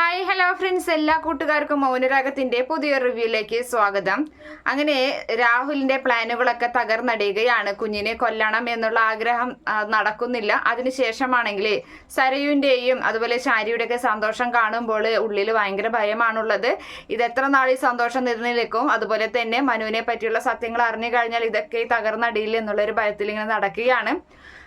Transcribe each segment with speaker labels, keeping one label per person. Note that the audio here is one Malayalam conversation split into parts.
Speaker 1: ഹായ് ഹലോ ഫ്രണ്ട്സ് എല്ലാ കൂട്ടുകാർക്കും മൗനരാഗത്തിന്റെ പുതിയ റിവ്യൂയിലേക്ക് സ്വാഗതം. അങ്ങനെ രാഹുലിന്റെ പ്ലാനുകളൊക്കെ തകർന്നടിയുകയാണ്. കുഞ്ഞിനെ കൊല്ലണം എന്നുള്ള ആഗ്രഹം നടക്കുന്നില്ല. അതിനുശേഷമാണെങ്കിൽ സരയുവിന്റെയും അതുപോലെ ശാരിയുടെയൊക്കെ സന്തോഷം കാണുമ്പോൾ ഉള്ളിൽ ഭയങ്കര ഭയമാണുള്ളത്. ഇത് എത്ര നാൾ ഈ സന്തോഷം നിലനിൽക്കും? അതുപോലെ തന്നെ മനുവിനെ പറ്റിയുള്ള സത്യങ്ങൾ അറിഞ്ഞു കഴിഞ്ഞാൽ ഇതൊക്കെ തകർന്നടിയില്ല എന്നുള്ളൊരു ഭയത്തിൽ ഇങ്ങനെ നടക്കുകയാണ്.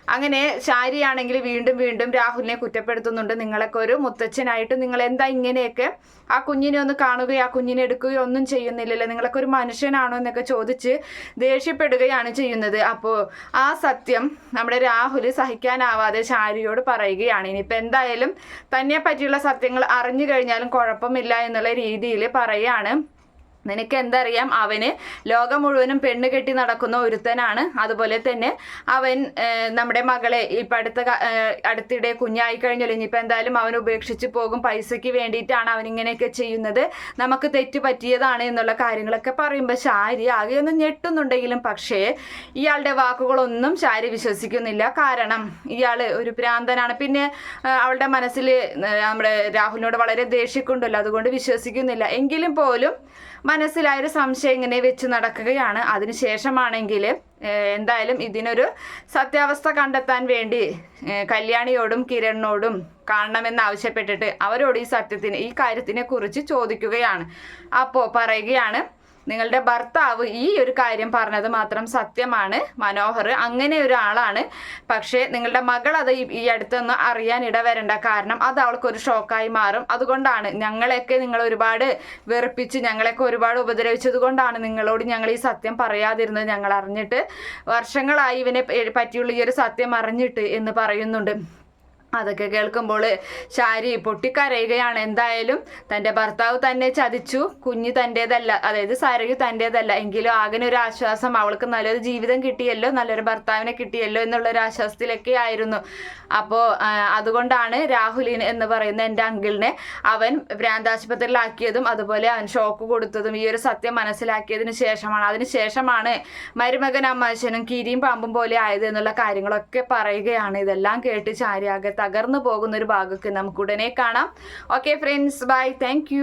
Speaker 1: അങ്ങനെ ശാരിയാണെങ്കിൽ വീണ്ടും വീണ്ടും രാഹുലിനെ കുറ്റപ്പെടുത്തുന്നുണ്ട്. നിങ്ങളൊക്കെ ഒരു മുത്തച്ഛനായിട്ട് നിങ്ങൾ എന്താ ഇങ്ങനെയൊക്കെ? ആ കുഞ്ഞിനെ ഒന്ന് കാണുകയോ ആ കുഞ്ഞിനെ എടുക്കുകയോ ഒന്നും ചെയ്യുന്നില്ലല്ലോ. നിങ്ങളൊക്കെ ഒരു മനുഷ്യനാണോ എന്നൊക്കെ ചോദിച്ച് ദേഷ്യപ്പെടുകയാണ് ചെയ്യുന്നത്. അപ്പോൾ ആ സത്യം നമ്മുടെ രാഹുൽ സഹിക്കാനാവാതെ ശാരിയോട് പറയുകയാണ്. ഇനിയിപ്പോൾ എന്തായാലും തന്നെ പറ്റിയുള്ള സത്യങ്ങൾ അറിഞ്ഞു കഴിഞ്ഞാലും കുഴപ്പമില്ല എന്നുള്ള രീതിയിൽ പറയാണ്. നിനക്ക് എന്തറിയാം അവന് ലോകം മുഴുവനും പെണ്ണ് കെട്ടി നടക്കുന്ന ഒരുത്തനാണ്. അതുപോലെ തന്നെ അവൻ നമ്മുടെ മകളെ ഇപ്പം അടുത്ത അടുത്തിടെ കുഞ്ഞായി കഴിഞ്ഞല്ലോ. ഇനിയിപ്പോൾ എന്തായാലും അവൻ ഉപേക്ഷിച്ച് പോകും. പൈസയ്ക്ക് വേണ്ടിയിട്ടാണ് അവൻ ഇങ്ങനെയൊക്കെ ചെയ്യുന്നത്. നമുക്ക് തെറ്റ് പറ്റിയതാണ് എന്നുള്ള കാര്യങ്ങളൊക്കെ പറയുമ്പോൾ ശാരി ആകെ ഒന്ന് ഞെട്ടുന്നുണ്ടെങ്കിലും പക്ഷേ ഇയാളുടെ വാക്കുകളൊന്നും ശാരി വിശ്വസിക്കുന്നില്ല. കാരണം ഇയാൾ ഒരു ഭ്രാന്തനാണ്. പിന്നെ അവളുടെ മനസ്സിൽ നമ്മുടെ രാഹുലിനോട് വളരെ ദേഷ്യക്കുണ്ടല്ലോ. അതുകൊണ്ട് വിശ്വസിക്കുന്നില്ല. എങ്കിലും പോലും മനസ്സിലായ ഒരു സംശയം ഇങ്ങനെ വെച്ച് നടക്കുകയാണ്. അതിനുശേഷമാണെങ്കിൽ എന്തായാലും ഇതിനൊരു സത്യാവസ്ഥ കണ്ടെത്താൻ വേണ്ടി കല്യാണിയോടും കിരണിനോടും കാണണമെന്ന് ആവശ്യപ്പെട്ടിട്ട് അവരോട് ഈ സത്യത്തിന് ഈ കാര്യത്തിനെ കുറിച്ച് ചോദിക്കുകയാണ്. അപ്പോൾ പറയുകയാണ് നിങ്ങളുടെ ഭർത്താവ് ഈ ഒരു കാര്യം പറഞ്ഞത് മാത്രം സത്യമാണ് മനോഹർ അങ്ങനെ ഒരാളാണ് പക്ഷേ നിങ്ങളുടെ മകൾ അത് ഈ- അടുത്തൊന്നും അറിയാൻ ഇടവരണ്ട. കാരണം അത് അവൾക്കൊരു ഷോക്കായി മാറും. അതുകൊണ്ടാണ് ഞങ്ങളെയൊക്കെ നിങ്ങൾ ഒരുപാട് വെറുപ്പിച്ച് ഞങ്ങളെയൊക്കെ ഒരുപാട് ഉപദ്രവിച്ചത് കൊണ്ടാണ് നിങ്ങളോട് ഞങ്ങൾ ഈ സത്യം പറയാതിരുന്നത്. ഞങ്ങൾ അറിഞ്ഞിട്ട് വർഷങ്ങളായി ഇവനെ പറ്റിയുള്ള ഈ ഒരു സത്യം അറിഞ്ഞിട്ട് എന്ന് പറയുന്നുണ്ട്. അതൊക്കെ കേൾക്കുമ്പോൾ ശാരി പൊട്ടിക്കരയുകയാണ്. എന്തായാലും തന്റെ ഭർത്താവ് തന്നെ ചതിച്ചു. കുഞ്ഞ് തന്റേതല്ല അതായത് സരയു തന്റേതല്ല. എങ്കിലും ആകെനൊരു ആശ്വാസം അവൾക്ക് നല്ലൊരു ജീവിതം കിട്ടിയല്ലോ നല്ലൊരു ഭർത്താവിനെ കിട്ടിയല്ലോ എന്നുള്ളൊരു ആശ്വാസത്തിലൊക്കെ ആയിരുന്നു. അപ്പോൾ അതുകൊണ്ടാണ് രാഹുലിൻ എന്ന് പറയുന്ന എന്റെ അങ്കിളിനെ അവൻ ഭ്രാന്താശുപത്രിയിലാക്കിയതും അതുപോലെ അവൻ ഷോക്ക് കൊടുത്തതും ഈ ഒരു സത്യം മനസ്സിലാക്കിയതിന് ശേഷമാണ്. അതിന് ശേഷമാണ് മരുമകൻ അമ്മാശനും കീരിയും പാമ്പും പോലെ ആയത് എന്നുള്ള കാര്യങ്ങളൊക്കെ പറയുകയാണ്. ഇതെല്ലാം കേട്ട് ചാരിയാകെ തകർന്നു പോകുന്ന ഒരു ഭാഗമൊക്കെ നമുക്ക് ഉടനെ കാണാം. Okay friends bye thank